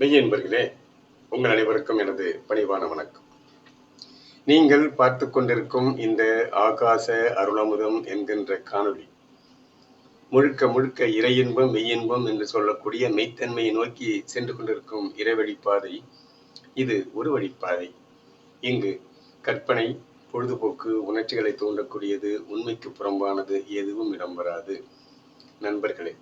மெய்யன்பர்களே உங்கள் அனைவருக்கும் எனது பணிவான வணக்கம். நீங்கள் பார்த்து கொண்டிருக்கும் இந்த ஆகாச அருளமுதம் என்கின்ற காணொளி முழுக்க முழுக்க இறையின்பம் மெய்யின்பம் என்று சொல்லக்கூடிய மெய்த்தன்மையை நோக்கி சென்று கொண்டிருக்கும் இறைவழிப்பாதை இது ஒரு வழிப்பாதை இங்கு கற்பனை பொழுதுபோக்கு உணர்ச்சிகளை தூண்டக்கூடியது உண்மைக்கு புறம்பானது எதுவும் இடம்பெறாது. நண்பர்களே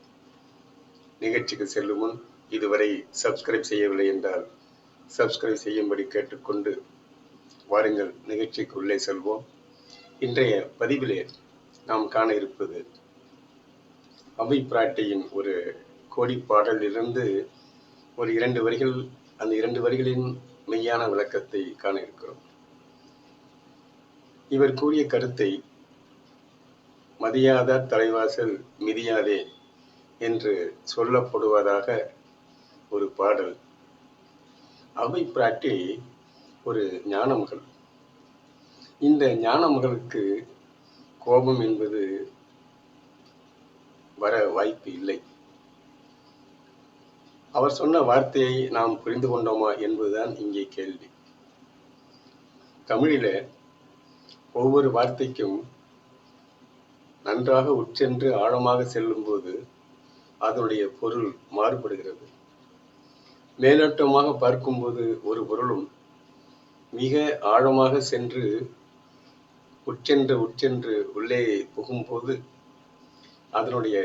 நிகழ்ச்சிக்கு செல்லும் முன் இதுவரை சப்ஸ்கிரைப் செய்யவில்லை என்றால் சப்ஸ்கிரைப் செய்யும்படி கேட்டுக்கொண்டு வாருங்கள். நிகழ்ச்சிக்குள்ளே செல்வோம். இன்றைய பதிவிலே நாம் காண இருப்பது அவை பிராட்டியின் ஒரு கோடி பாடலிலிருந்து ஒரு இரண்டு வரிகள் அந்த இரண்டு வரிகளின் மெய்யான விளக்கத்தை காண இருக்கிறோம். இவர் கூறிய கருத்தை மதியாத தலைவாசல் மிதியாதே என்று சொல்லப்படுவதாக ஒரு பாடல். அவை பிராட்டி ஒரு ஞானமகள் இந்த ஞானமகளுக்கு கோபம் என்பது வர வாய்ப்பு இல்லை. அவர் சொன்ன வார்த்தையை நாம் புரிந்து கொண்டோமா என்பதுதான் இங்கே கேள்வி. தமிழில ஒவ்வொரு வார்த்தைக்கும் நன்றாக உட்சென்று ஆழமாக செல்லும்போது அதனுடைய பொருள் மாறுபடுகிறது. மேலோட்டமாக பார்க்கும்போது ஒரு பொருளும் மிக ஆழமாக சென்று உட்சென்று உட்சென்று உள்ளே புகும்போது அதனுடைய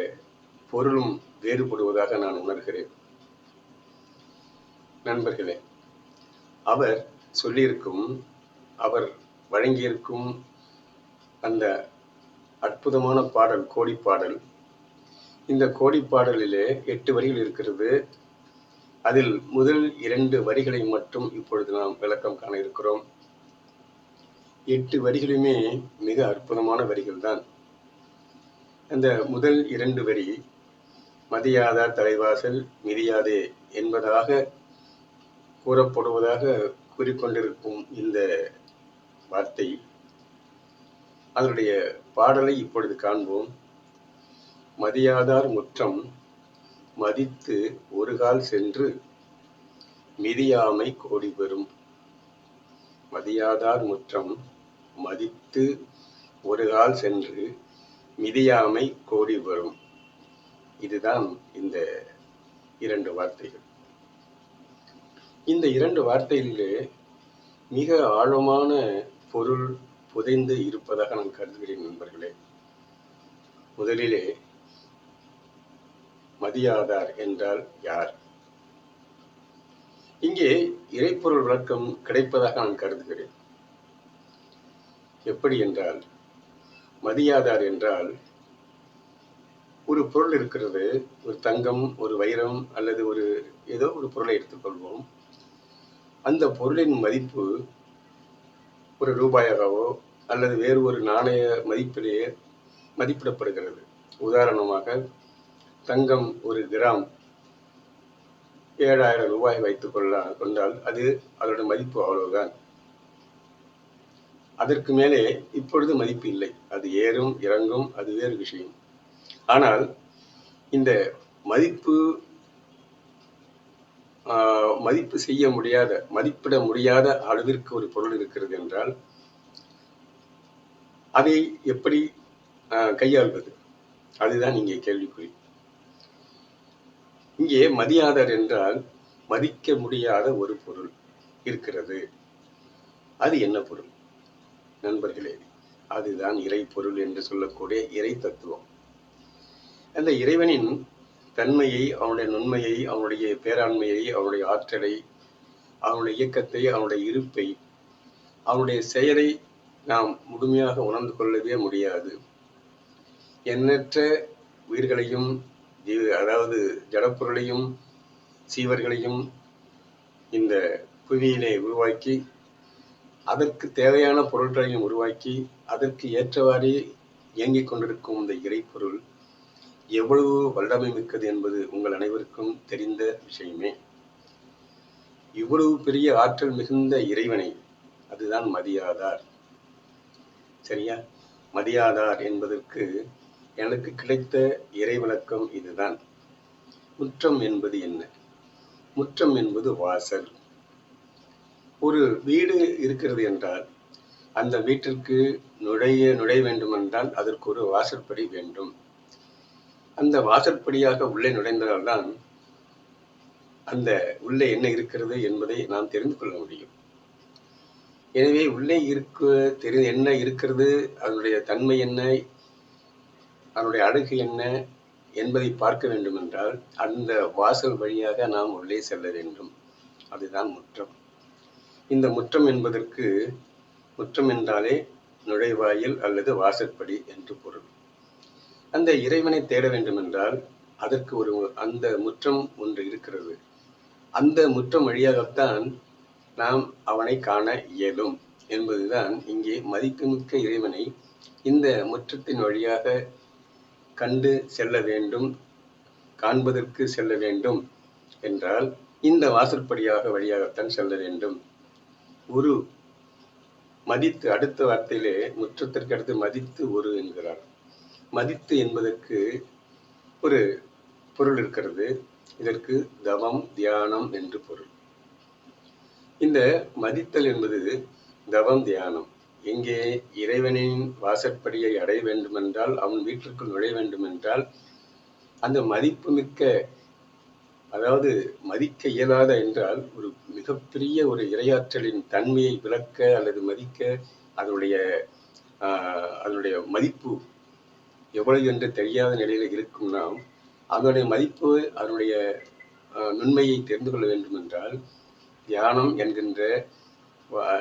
பொருளும் வேறுபடுவதாக நான் உணர்கிறேன். நண்பர்களே அவர் சொல்லியிருக்கும் அவர் வழங்கியிருக்கும் அந்த அற்புதமான பாடல் கோடிப்பாடல் இந்த கோடிப்பாடலிலே எட்டு வரிகள் இருக்கிறது. அதில் முதல் இரண்டு வரிகளை மட்டும் இப்பொழுது நாம் விளக்கம் காண இருக்கிறோம். எட்டு வரிகளுமே மிக அற்புதமான வரிகள் தான் அந்த முதல் இரண்டு வரி மதியாதா தலைவாசல் மிதியாதே என்பதாக கூறப்படுவதாக கூறிக்கொண்டிருக்கும் இந்த வார்த்தை. அதனுடைய பாடலை இப்பொழுது காண்போம். மதியாதார் முற்றம் மதித்து ஒரு கால் சென்று மிதியாமை கோடி பெறும் மதியாதார் முற்றம் மதித்து ஒரு கால் சென்று மிதியாமை கோடி பெறும் இதுதான் இந்த இரண்டு வார்த்தைகள். இந்த இரண்டு வார்த்தைகளிலே மிக ஆழமான பொருள் புதைந்து இருப்பதாக நான் கருதுகிறேன் நண்பர்களே. முதலிலே மதியாதார் என்றால் யார்? இங்கே இறைப்பொருள் விளக்கம் கிடைப்பதாக நான் கருதுகிறேன். எப்படி என்றால் மதியாதார் என்றால் ஒரு பொருள் இருக்கிறது ஒரு தங்கம் ஒரு வைரம் அல்லது ஒரு ஏதோ ஒரு பொருளை எடுத்துக்கொள்வோம். அந்த பொருளின் மதிப்பு ஒரு ரூபாயாகவோ அல்லது வேறு ஒரு நாணய மதிப்பிலேயே மதிப்பிடப்படுகிறது. உதாரணமாக தங்கம் ஒரு கிராம். ஏழாயிரம் ரூபாய் வைத்துக் கொள்ள கொண்டால் அது அதோட மதிப்பு அவ்வளவுதான். அதற்கு மேலே இப்பொழுது மதிப்பு இல்லை. அது ஏறும் இறங்கும் அது வேறு விஷயம். ஆனால் இந்த மதிப்பு ஆஹ், மதிப்பு செய்ய முடியாத மதிப்பிட முடியாத அளவிற்கு ஒரு பொருள் இருக்கிறது என்றால் அதை எப்படி கையாள்வது? அதுதான் இங்கே கேள்விக்குறி. இங்கே மதியாதர் என்றால் மதிக்க முடியாத ஒரு பொருள் இருக்கிறது. அது என்ன பொருள்? நண்பர்களே அதுதான் இறை பொருள் என்று சொல்லக்கூடிய இறை தத்துவம். அந்த இறைவனின் தன்மையை அவனுடைய நுண்மையை அவனுடைய பேராண்மையை அவனுடைய ஆற்றலை அவனுடைய இயக்கத்தை அவனுடைய இருப்பை அவனுடைய செயலை நாம் முழுமையாக உணர்ந்து கொள்ளவே முடியாது. எண்ணற்ற உயிர்களையும் ஜீவ- அதாவது ஜடப்பொருளையும் சீவர்களையும் இந்த புவியிலே உருவாக்கி அதற்கு தேவையான பொருட்களையும் உருவாக்கி அதற்கு ஏற்றவாறே இயங்கிக் கொண்டிருக்கும் இந்த இறைப்பொருள் எவ்வளவு வல்லமை மிக்கது என்பது உங்கள் அனைவருக்கும் தெரிந்த விஷயமே. இவ்வளவு பெரிய ஆற்றல் மிகுந்த இறைவனை அதுதான் மதியாதார். சரியா? மதியாதார் என்பதற்கு எனக்கு கிடைத்த இறைவிளக்கம் இதுதான். முற்றம் என்பது என்ன? முற்றம் என்பது வாசல். ஒரு வீடு இருக்கிறது என்றால் அந்த வீட்டிற்கு நுழைய நுழைய வேண்டுமென்றால் அதற்கு ஒரு வாசற்படி வேண்டும். அந்த வாசற்படியாக உள்ளே நுழைந்தால்தான் அந்த உள்ளே என்ன இருக்கிறது என்பதை நாம் தெரிந்து கொள்ள முடியும். எனவே உள்ளே இருக்க தெரி என்ன இருக்கிறது அதனுடைய தன்மை என்ன அதனுடைய அழகு என்ன என்பதை பார்க்க வேண்டும் என்றால் அந்த வாசல் வழியாக நாம் உள்ளே செல்ல வேண்டும். அதுதான் முற்றம். இந்த முற்றம் என்பதற்கு முற்றம் என்றாலே நுழைவாயில் அல்லது வாசற்படி என்று பொருள். அந்த இறைவனை தேட வேண்டும் என்றால் அதற்கு ஒரு அந்த முற்றம் ஒன்று இருக்கிறது. அந்த முற்றம் வழியாகத்தான் நாம் அவனை காண இயலும் என்பதுதான் இங்கே மதிப்புமிக்க இறைவனை இந்த முற்றத்தின் வழியாக கண்டு செல்ல வேண்டும் காண்பதற்கு செல்ல வேண்டும் என்றால் இந்த வாசற்படியாக வழியாகத்தான் செல்ல வேண்டும். ஒரு மதித்து அடுத்த வார்த்தையிலே முற்றத்திற்கு அடுத்து மதித்து ஒரு என்கிறார். மதித்து என்பதற்கு ஒரு பொருள் இருக்கிறது. இதற்கு தவம் தியானம் என்று பொருள். இந்த மதித்தல் என்பது தவம் தியானம். எங்கே இறைவனின் வாசற்படியை அடைய வேண்டுமென்றால் அவன் வீட்டிற்குள் நுழைய வேண்டுமென்றால் அந்த மதிப்புமிக்க அதாவது மதிக்க இயலாத என்றால் ஒரு மிகப்பெரிய ஒரு இரையாற்றலின் தன்மையை விளக்க அல்லது மதிக்க அதனுடைய அதனுடைய மதிப்பு எவ்வளவு என்று தெரியாத நிலையில் இருக்கும் நாம் அதனுடைய மதிப்பு அதனுடைய நுண்மையை தெரிந்து கொள்ள வேண்டும் என்றால் தியானம் என்கின்ற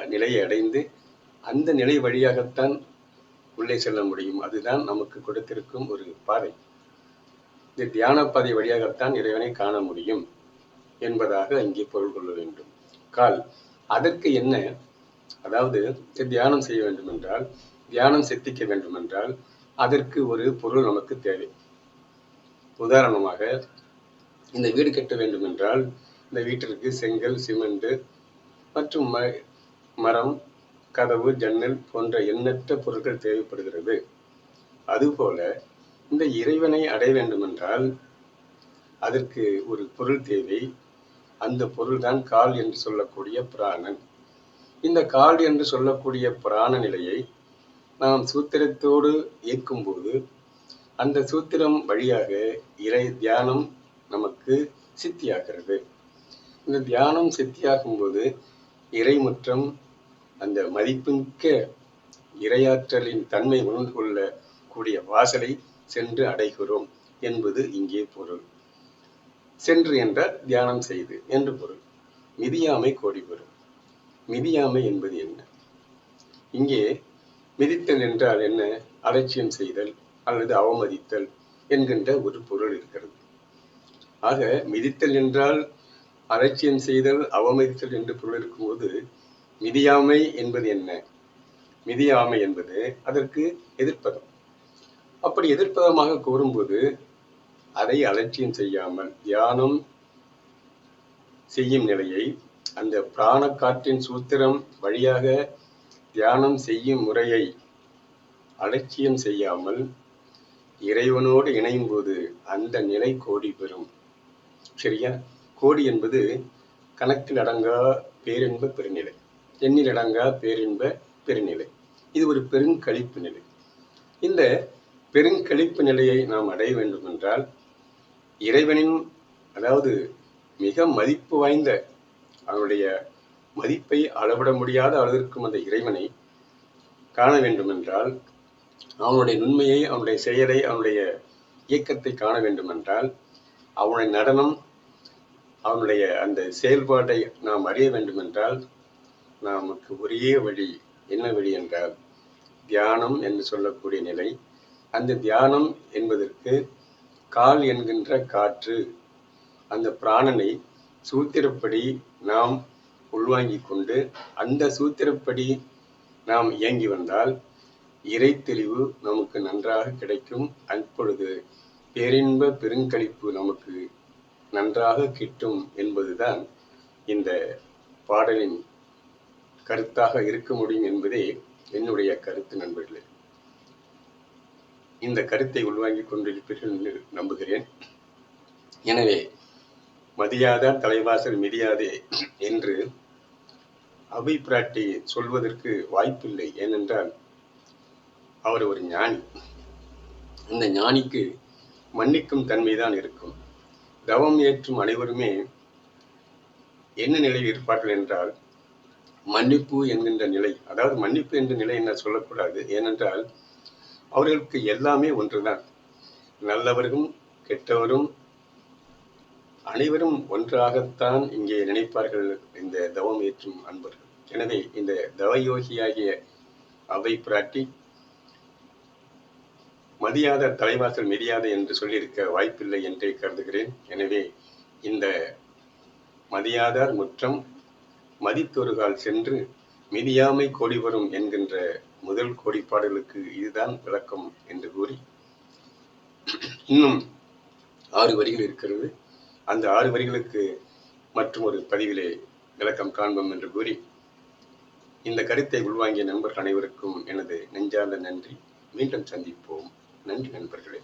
நிலையை அடைந்து அந்த நிலை வழியாகத்தான் உள்ளே செல்ல முடியும். அதுதான் நமக்கு கொடுத்திருக்கும் ஒரு பாதை. இந்த தியான பாதை வழியாகத்தான் இறைவனை காண முடியும் என்பதாக இங்கே பொருள் கொள்ள வேண்டும். கால் அதற்கு என்ன? அதாவது தியானம் செய்ய வேண்டும் என்றால் தியானம் சித்திக்க வேண்டும் என்றால் அதற்கு ஒரு பொருள் நமக்கு தேவை. உதாரணமாக இந்த வீடு கட்ட வேண்டும் என்றால் இந்த வீட்டிற்கு செங்கல் சிமெண்ட் மற்றும் மரம் கதவு ஜன்னல் போன்ற எண்ணற்ற பொருட்கள் தேவைப்படுகிறது. அதுபோல இந்த இறைவனை அடைய வேண்டுமென்றால் அதற்கு ஒரு பொருள் தேவை. அந்த பொருள்தான் கால் என்று சொல்லக்கூடிய பிராணன். இந்த கால் என்று சொல்லக்கூடிய பிராண நிலையை நாம் சூத்திரத்தோடு இயக்கும்போது அந்த சூத்திரம் வழியாக இறை தியானம் நமக்கு சித்தியாகிறது. இந்த தியானம் சித்தியாகும் போது இறைமுற்றம் அந்த மதிப்புமிக்க இரையாற்றலின் தன்மை உணர்ந்து கொள்ளக்கூடிய வாசலை சென்று அடைகிறோம் என்பது இங்கே பொருள். சென்று என்றால் தியானம் செய்து என்று பொருள். மிதியாமை கோடி பொருள். மிதியாமை என்பது என்ன? இங்கே மிதித்தல் என்றால் என்ன? அலட்சியம் செய்தல் அல்லது அவமதித்தல் என்கின்ற ஒரு பொருள் இருக்கிறது. ஆக மிதித்தல் என்றால் அலட்சியம் செய்தல் அவமதித்தல் என்று பொருள் இருக்கும்போது மிதியாமை என்பது என்ன? மிதியாமை என்பது அதற்கு எதிர்ப்பதம். அப்படி எதிர்ப்பதமாக கூறும்போது அதை அலட்சியம் செய்யாமல் தியானம் செய்யும் நிலையை அந்த பிராண காற்றின் சூத்திரம் வழியாக தியானம் செய்யும் முறையை அலட்சியம் செய்யாமல் இறைவனோடு இணையும் போது அந்த நிலை கோடி பெறும். சரியா? கோடி என்பது கணக்கில் அடங்கா பேரின்ப பெருநிலை. எண்ணில் பேரின்ப பெருநிலை. இது ஒரு பெருங்கழிப்பு நிலை. இந்த பெருங்கழிப்பு நிலையை நாம் அடைய வேண்டும் என்றால் இறைவனின் அதாவது மிக மதிப்பு வாய்ந்த அவனுடைய மதிப்பை அளவிட முடியாத அளவிற்கும் அந்த இறைவனை காண வேண்டுமென்றால் அவனுடைய நுண்மையை அவனுடைய செயலை அவனுடைய இயக்கத்தை காண வேண்டுமென்றால் அவனுடைய நடனம் அவனுடைய அந்த செயல்பாட்டை நாம் அறிய வேண்டுமென்றால் நமக்கு ஒரே வழி என்ன வழி என்றால் தியானம் என்று சொல்லக்கூடிய நிலை. அந்த தியானம் என்பதற்கு கால் என்கின்ற காற்று அந்த பிராணனை சூத்திரப்படி நாம் உள்வாங்கிக் கொண்டு அந்த சூத்திரப்படி நாம் இயங்கி வந்தால் இறை தெளிவு நமக்கு நன்றாக கிடைக்கும். அப்பொழுது பேரின்ப பெருங்களிப்பு நமக்கு நன்றாக கிட்டும் என்பதுதான் இந்த பாடலின் கருத்தாக இருக்க முடியும் என்பதே என்னுடைய கருத்து நண்பர்களே. இந்த கருத்தை உள்வாங்கிக் கொண்டிருப்பீர்கள் என்று நம்புகிறேன். எனவே மதியாதா தலைவாசல் மிதியாதே என்று அவை பிராட்டி சொல்வதற்கு வாய்ப்பில்லை. ஏனென்றால் அவர் ஒரு ஞானி. அந்த ஞானிக்கு மன்னிக்கும் தன்மைதான் இருக்கும். தவம் ஏற்றும் அனைவருமே என்ன நிலையில் இருப்பார்கள் என்றால் மன்னிப்பு என்கின்ற நிலை. அதாவது மன்னிப்பு என்ற நிலை என்ன சொல்லக்கூடாது. ஏனென்றால் அவர்களுக்கு எல்லாமே ஒன்றுதான். நல்லவரும் கெட்டவரும் அனைவரும் ஒன்றாகத்தான் இங்கே நினைப்பார்கள் இந்த தவம் ஏற்றும் அன்பர்கள். எனவே இந்த தவயோகியாகிய அவை பிராட்டி மதியாத தலைவாசல் மிதியாத என்று சொல்லியிருக்க வாய்ப்பில்லை என்றே கருதுகிறேன். எனவே இந்த மதியாதார் முற்றம் மதித்தொருகால் சென்று மிதியாமை கோடி வரும் என்கின்ற முதல் கோடிப்பாடலுக்கு இதுதான் விளக்கம் என்று கூறி இன்னும் ஆறு வரிகள் இருக்கிறது. அந்த ஆறு வரிகளுக்கு மற்றும் ஒரு பதிவிலே விளக்கம் காண்போம் என்று கூறி இந்த கருத்தை உள்வாங்கிய நண்பர்கள் அனைவருக்கும் எனது நெஞ்சார்ந்த நன்றி. மீண்டும் சந்திப்போம். நன்றி நண்பர்களே.